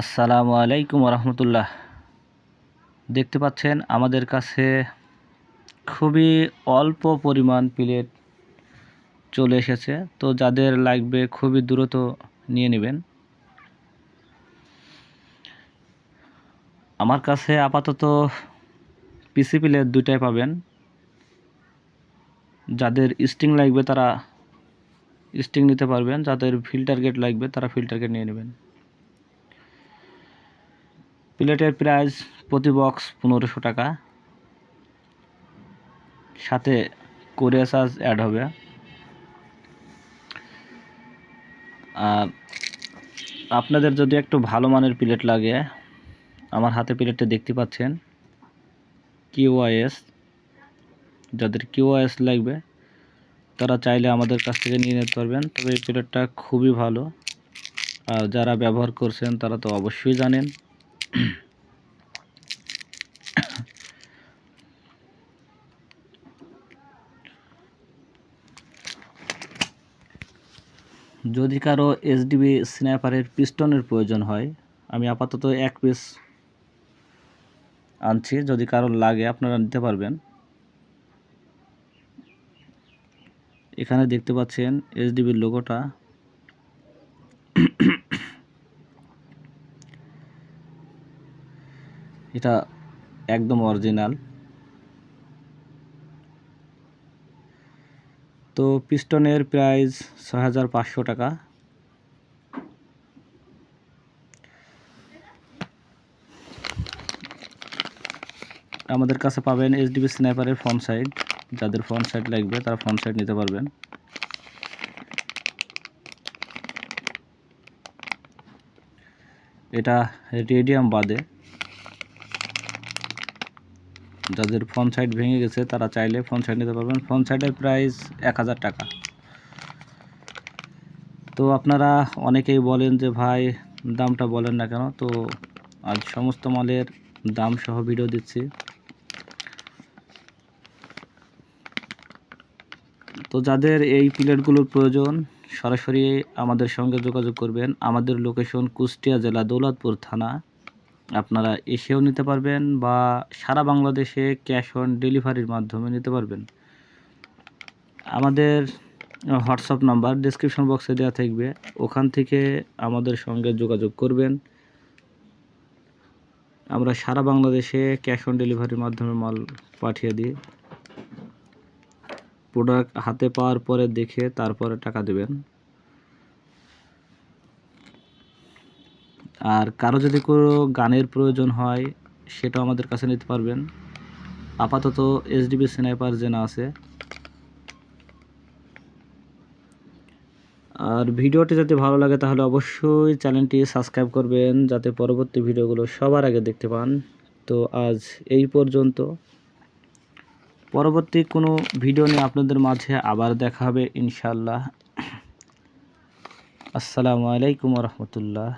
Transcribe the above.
আসসালামু আলাইকুম রহমতুল্লাহ দেখতে পাচ্ছেন আমাদের কাছে খুবই অল্প পরিমাণ প্লেট চলে এসেছে। তো যাদের লাগবে খুবই দ্রুত নিয়ে নেবেন। আমার কাছে আপাতত পিসি প্লেট দুইটাই পাবেন। যাদের স্টিং লাগবে তারা স্টিং নিতে পারবেন। যাদের ফিল্টার গেট লাগবে তারা ফিল্টার গেট নিয়ে নেবেন। প্লেটের প্রাইস প্রতি বক্স পনেরোশো টাকা। সাথে কোরিয়া চার্জ অ্যাড হবে। আপনাদের যদি একটু ভালো মানের প্লেট লাগে, আমার হাতে প্লেটটা দেখতে পাচ্ছেন। কিউআইএস যাদের কিউআইএস লাগবে, তারা চাইলে আমাদের কাছ থেকে নিয়ে নিতে পারবেন। তবে এই প্লেটটা খুবই ভালো। আর যারা ব্যবহার করছেন, তারা তো অবশ্যই জানেন। যদি কারও এসডিবি স্ন্যাপারের পিস্টনের প্রয়োজন হয়, আমি আপাতত এক পিস আনছি। যদি কারও লাগে, আপনারা নিতে পারবেন। এখানে দেখতে পাচ্ছেন এসডিবির লোগোটা এটা একদম অরিজিনাল। তো পিস্টনের প্রাইস ছ টাকা। আমাদের কাছে পাবেন এইচডিবি স্ন্যাপারের ফ্রন্ট সাইড। যাদের ফ্রন্ট সাইড লাগবে, তারা ফ্রন্ট সাইড নিতে পারবেন। এটা রেডিয়াম বাদে। যাদের ফ্রন্ট সাইড ভেঙে গেছে, তারা চাইলে ফ্রন্ট সাইড নিতে পারবেন। ফ্রন্ট সাইডের প্রাইস এক হাজার টাকা। তো আপনারা অনেকেই বলেন যে, ভাই, দামটা বলেন না কেন? তো আজ সমস্ত মালের দাম সহ ভিডিও দিচ্ছি। তো যাদের এই প্লেটগুলোর প্রয়োজন, সরাসরি আমাদের সঙ্গে যোগাযোগ করবেন। আমাদের লোকেশন কুষ্টিয়া জেলা দৌলতপুর থানা। আপনারা এসেও নিতে পারবেন বা সারা বাংলাদেশে ক্যাশ অন ডেলিভারির মাধ্যমে নিতে পারবেন। আমাদের হোয়াটসঅ্যাপ নাম্বার ডিসক্রিপশন বক্সে দেওয়া থাকবে। ওখান থেকে আমাদের সঙ্গে যোগাযোগ করবেন। আমরা সারা বাংলাদেশে ক্যাশ অন ডেলিভারির মাধ্যমে মাল পাঠিয়ে দিই। প্রোডাক্ট হাতে পাওয়ার পরে দেখে তারপরে টাকা দেবেন। আর কারও যদি কোনো গানের প্রয়োজন হয়, সেটাও আমাদের কাছে নিতে পারবেন। আপাতত এসডিবি স্নাইপার জেনা আছে। আর ভিডিওটি যাতে ভালো লাগে, তাহলে অবশ্যই চ্যানেলটি সাবস্ক্রাইব করবেন, যাতে পরবর্তী ভিডিওগুলো সবার আগে দেখতে পান। তো আজ এই পর্যন্ত। পরবর্তী কোনো ভিডিও নিয়ে আপনাদের মাঝে আবার দেখা হবে ইনশাল্লাহ আসসালামু আলাইকুম রহমতুল্লাহ।